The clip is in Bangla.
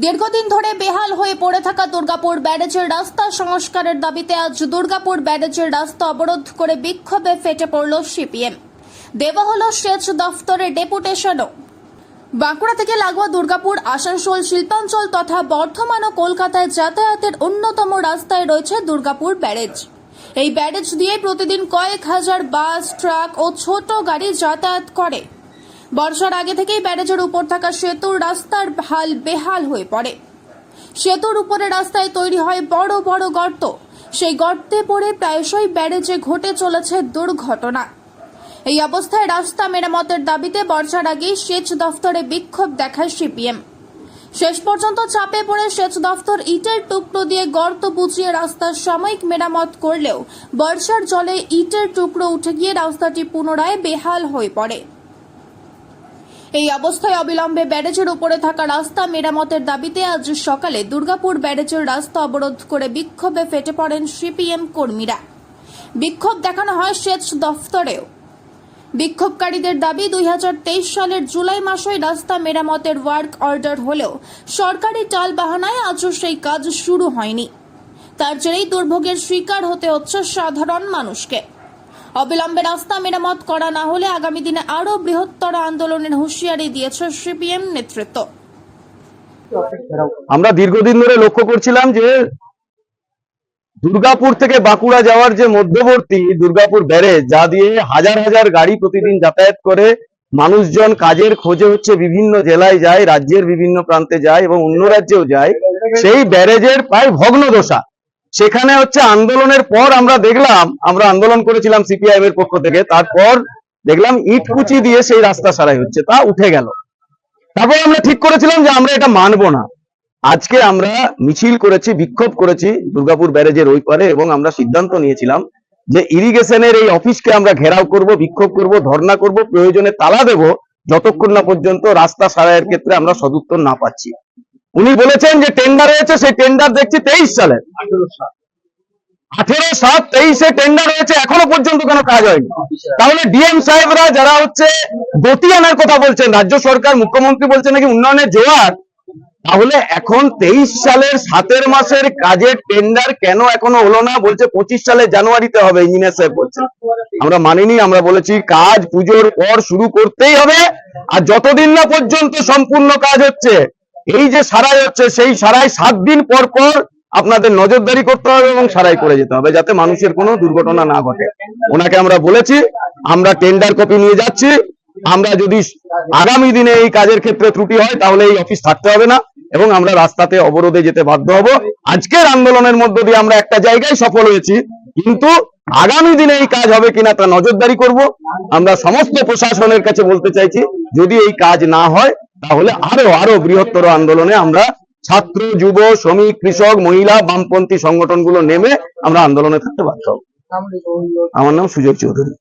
দীর্ঘদিন ধরে বেহাল হয়ে পড়ে থাকা দুর্গাপুর ব্যারেজের রাস্তা সংস্কারের দাবিতে আজ দুর্গাপুর ব্যারেজের রাস্তা অবরোধ করে বিক্ষোভে ফেটে পড়ল সিপিএম। দেওয়া হল সেচ দফতরের ডেপুটেশনও। বাঁকুড়া থেকে লাগোয়া দুর্গাপুর, আসানসোল, শিল্পাঞ্চল তথা বর্ধমান ও কলকাতায় যাতায়াতের অন্যতম রাস্তায় রয়েছে দুর্গাপুর ব্যারেজ। এই ব্যারেজ দিয়ে প্রতিদিন কয়েক হাজার বাস, ট্রাক ও ছোট গাড়ি যাতায়াত করে। বর্ষার আগে থেকেই ব্যারেজের উপর থাকা সেতুর রাস্তার হাল বেহাল হয়ে পড়ে। সেতুর উপরে রাস্তায় তৈরি হয় বড় বড় গর্ত। সেই গর্তে পড়ে প্রায়শই ব্যারেজে ঘটে চলেছে দুর্ঘটনা। এই অবস্থায় রাস্তা মেরামতের দাবিতে বর্ষার আগেই সেচ দফতরে বিক্ষোভ দেখায় সিপিএম। শেষ পর্যন্ত চাপে পড়ে সেচ দফতর ইটের টুকরো দিয়ে গর্ত বুঝিয়ে রাস্তার সাময়িক মেরামত করলেও বর্ষার জলে ইটের টুকরো উঠে গিয়ে রাস্তাটি পুনরায় বেহাল হয়ে পড়ে। এই অবস্থায় অবিলম্বে ব্যারেজের উপরে থাকা রাস্তা মেরামতের দাবিতে আজ সকালে দুর্গাপুর ব্যারেজের রাস্তা অবরোধ করে বিক্ষোভে ফেটে পড়েন সিপিএম কর্মীরা। বিক্ষোভ দেখানো হয় সেচ দফতরেও। বিক্ষোভকারীদের দাবি, দুই হাজার তেইশ সালের জুলাই মাসে রাস্তা মেরামতের ওয়ার্ক অর্ডার হলেও সরকারি টাল বাহানায় আজও সেই কাজ শুরু হয়নি। তার জেরেই দুর্ভোগের শিকার হতে হচ্ছে সাধারণ মানুষকে। অবিলম্বে রাস্তা মেরামত করা না হলে আগামী দিনে আরও বৃহত্তর আন্দোলনের হুঁশিয়ারি দিয়েছে সিপিএম নেতৃত্ব। আমরা দীর্ঘদিন ধরে লক্ষ্য করছিলাম যে দুর্গাপুর থেকে বাঁকুড়া যাওয়ার যে মধ্যবর্তী দুর্গাপুর ব্যারেজ, যা দিয়ে হাজার হাজার গাড়ি প্রতিদিন যাতায়াত করে, মানুষজন কাজের খোঁজে হচ্ছে বিভিন্ন জেলায় যায়, রাজ্যের বিভিন্ন প্রান্তে যায় এবং অন্য রাজ্যেও যায়, সেই ব্যারেজের প্রায় ভগ্ন দশা সেখানে হচ্ছে আন্দোলনের পর আমরা দেখলাম, আমরা আন্দোলন করেছিলাম সিপিআইএম এর পক্ষ থেকে, তারপর দেখলাম ইট কুচি দিয়ে সেই রাস্তা সারাই হচ্ছে, তা উঠে গেল। তারপর আমরা ঠিক করেছিলাম যে আমরা এটা মানবো না। আজকে আমরা মিছিল করেছি, বিক্ষোভ করেছি দুর্গাপুর ব্যারেজের ওই পারে এবং আমরা সিদ্ধান্ত নিয়েছিলাম যে ইরিগেশনের এই অফিসকে আমরা ঘেরাও করব, বিক্ষোভ করব, ধর্ণা করব, প্রয়োজনে তালা দেব, যতক্ষণ না পর্যন্ত রাস্তা সারাইয়ের ক্ষেত্রে আমরা সদুত্তর না পাচ্ছি। উনি বলেছেন যে টেন্ডার হয়েছে সেই টেন্ডার দেখছি তেইশ সালে। আঠেরো সাত তেইশে টেন্ডার হয়েছে এখনও পর্যন্ত কোনো কাজ হয়নি। তাহলে ডিএম সাহেবরা যারা হচ্ছে গতি আনার কথা বলছেন রাজ্য সরকার মুখ্যমন্ত্রী বলছেন নাকি উন্নয়নের জোয়ার তাহলে এখন তেইশ সালের সাতের মাসের কাজের টেন্ডার কেন এখনও হলো না? বলছে পঁচিশ সালের জানুয়ারিতে হবে ইঞ্জিনিয়ার সাহেব বলছে। আমরা মানিনি আমরা বলেছি কাজ পুজোর পর শুরু করতেই হবে আর যতদিন না পর্যন্ত সম্পূর্ণ কাজ হচ্ছে এই যে সারাই হচ্ছে, সেই সারাই সাত দিন পর পর আপনাদের নজরদারি করতে হবে এবং সারাই করে যেতে হবে যাতে মানুষের কোনো দুর্ঘটনা না ঘটে। ওনাকে আমরা বলেছি, আমরা টেন্ডার কপি নিয়ে যাচ্ছি। আমরা যদি আগামী দিনে এই কাজের ক্ষেত্রে ত্রুটি হয়, তাহলে এই অফিস থাকতে হবে না এবং আমরা রাস্তাতে অবরোধে যেতে বাধ্য হব। আজকের আন্দোলনের মধ্য দিয়ে আমরা একটা জায়গায় সফল হয়েছি, কিন্তু আগামী দিনে এই কাজ হবে কিনা তা নজরদারি করব। আমরা সমস্ত প্রশাসনের কাছে বলতে চাইছি, যদি এই কাজ না হয় তাহলে আরও আরও বৃহত্তর আন্দোলনে আমরা ছাত্র যুব শ্রমিক কৃষক মহিলা বামপন্থী সংগঠনগুলো নেমে আমরা আন্দোলনে থাকতে বাধ্য হব। আমার নাম সুযোগ চৌধুরী।